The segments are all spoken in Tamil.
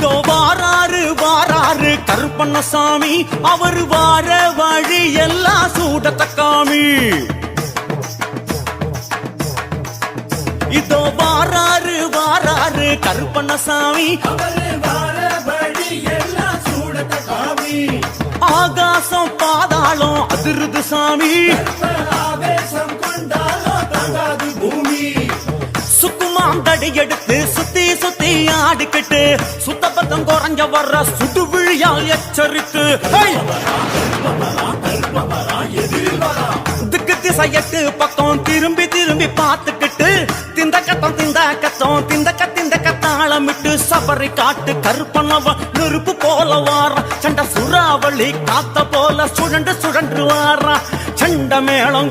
இதோ வாராரு வாராரு கருப்பண்ணசாமி அவர் வார வழி எல்லாம் சூடத்தக்காமி. இதோ வாராரு வாராரு கருப்பண்ணசாமி ஆகாசம் பாதாளம் அதிருது சாமி. சுக்குமாம் தடி எடுத்து சுத்தி சுத்தி ஆடிக்கிட்டு சுத்த பத்தம் குறைஞ்ச வர்ற சுட்டு விழியால் எச்சரித்து திக்கு திசையட்டு பக்கம் திரும்பி திரும்பி பார்த்துக்கிட்டு திந்த கத்தம் திந்த கத்தம் திந்த கத்திந்த கத்தாளமிட்டு சபரி காட்டு கருப்பனவ நெருப்பு போல வார. சண்ட சுறாவளி காத்த போல சுழண்டு சுழன்று வாரா. சண்ட மேளம்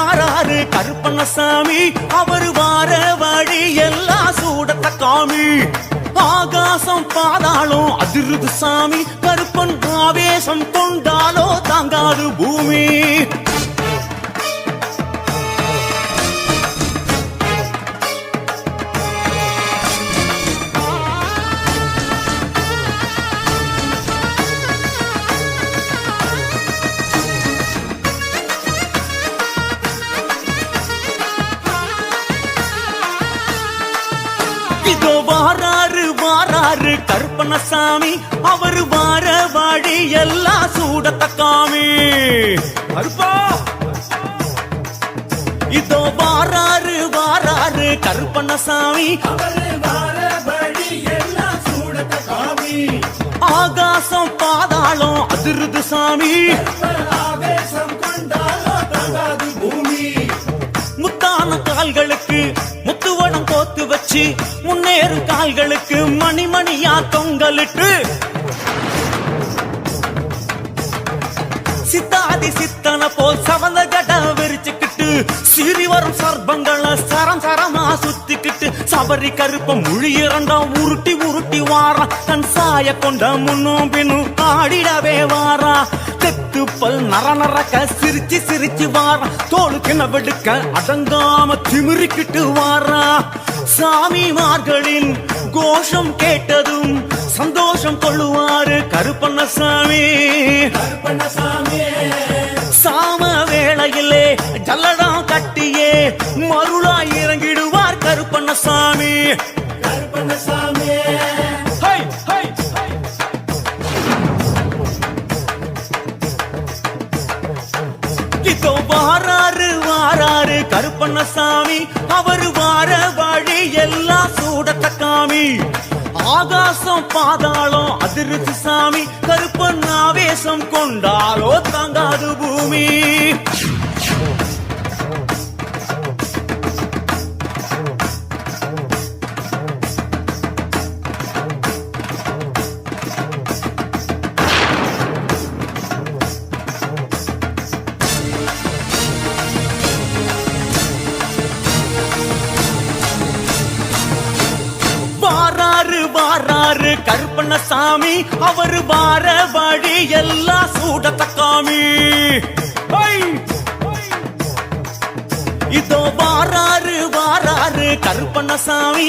வாராரு கருப்பண்ணசாமி. அவர் வார வழி எல்லாம் சூடத்த காமி. ஆகாசம் பாதாளம் அதிருது சாமி. கருப்பன் ஆவேசம் கொண்டாலோ தாங்காது பூமி. வாராரு கருப்பணசாமி அவர் வார வாடி எல்லாம் சூடத்த காமி இதோ வாராரு வாராரு கருப்பணசாமி ஆகாசம் பாதாளம் அதிருது சாமி. முத்தான கால்களுக்கு வச்சு முன்னேறு கால்களுக்கு மணி மணியா தொங்கலிட்டு. சித்தாதி சித்தன போல் சவந்த ஜட விரிச்சுக்கிட்டு சிறி வரும் சர்பங்களை சரம் சரமா சுத்திக்கிட்டு சபரி கருப்பம் முழி இரண்டாம் உருட்டி உருட்டி வாரா தன் சாய கொண்ட முன்னும் பின்னும் ஆடிடவே வாரா தெத்து பல் நர நரக்க சிரிச்சு சிரிச்சு வாரா. தோளுக்கு வெடுக்க அடங்காம திமிரிக்கிட்டு வாரா. சாமிமார்களின் கோஷம் கேட்டதும் சந்தோஷம் கொள்ளுவாரு கருப்பண்ணசாமி. சாம வேளையிலே ஜல்லடா கட்டியே மருளாய் இறங்கிடுவார் கருப்பண்ணசாமி கருப்பண்ணசாமி. கருப்பண்ணசாமி அவர் வார வழி எல்லாம் சூடத்த காமி ஆகாசம் பாதாளம் அதிர்ச்சி சாமி கருப்பன் ஆவேசம் கொண்டாரோ தாங்காது பூமி. கருப்பண்ணசாமி அவர் வார வழி எல்லாம் சூடத்தக்காமி. இதோ வாராரு வாராரு கருப்பண்ணசாமி.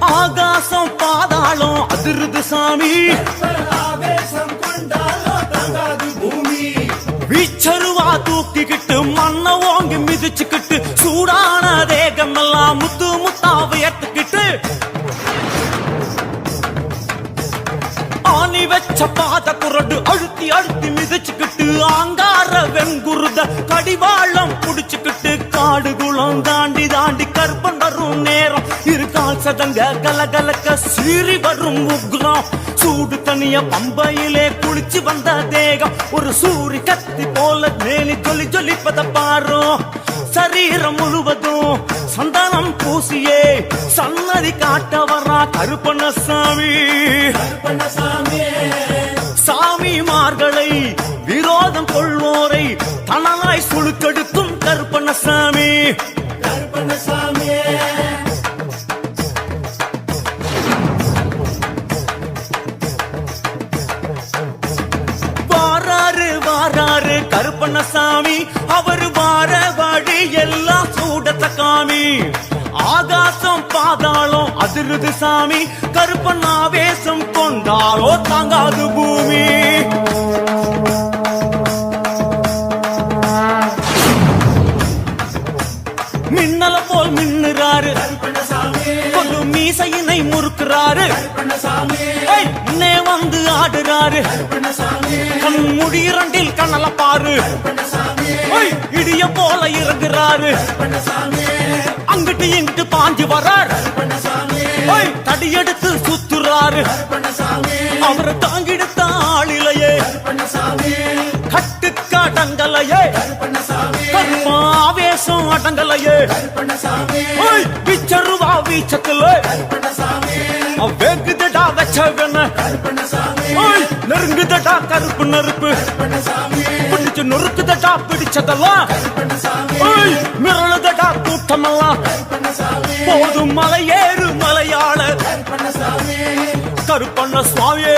ஆகாசம் பாதாளம் அதிருது சாமி. வீச்சருவா தூக்கிக்கிட்டு மண்ண மிதிச்சுக்கிட்டு சூடான தேகம் எல்லாம் முத்து முத்தா உயர்த்துக்கிட்டு ஆணி வச்ச பாத குரடு அழுத்தி அழுத்தி மிதிச்சுக்கிட்டு ஆங்கார வெங்குருத கடிவாளம் புடிச்சுக்கிட்டு காடு குளம் தாண்டி தாண்டி கற்பன் வரும் நேரம். இருக்கால் சதங்க கலகலக்க சீறி வரும் உக்ரம். சூடு தனிய பம்பையிலே குளிச்சு வந்த தேகம். ஒரு சூரி கத்தி போல மேலி ஜொலி ஜொலிப்பத பாரும் சரீரம் முழுவதும் சந்தனம் பூசியே சன்னதி காட்ட வர்றா கருப்பண்ணசாமி. சாமிமார்களை விரோதம் கொள்வோரை தனலாய் சுழுக்கெடுக்கும் கருப்பண்ணசாமி. வாராரு வாராரு கருப்பண்ணசாமி அவர் சாமி. ஆகாசம் பாதாளம் அதிருது சாமி. கருப்பன் ஆவேசம் கொண்டாலோ தாங்காது பூமி. முறுக்குறாரு. ஏய், முன்னே வந்து ஆடுறாரு. கண் முடியிரண்டில் கண்ணல பாரு இடிய போல இறங்குறாரு. அங்கிட்டு இங்கிட்டு பாஞ்சு வரார் தடியெடுத்து சுத்துறாரு. அவரை தாங்கிடுத்த ஆளிலையே. கட்டுக்கு அடங்கலையே கர்மாவேசம் அடங்கலையே. பிச்சருவா வீச்சத்துல. வெகுதடா நெருங்குதடா கருப்பு நெருப்பு. பிடிச்சு நொறுக்குதடா பிடிச்சதெல்லாம். ஏய், மிரளுதடா கூட்டமெல்லாம். போதும் மலையேறு மலையாள கருப்பண்ண சுவாமியே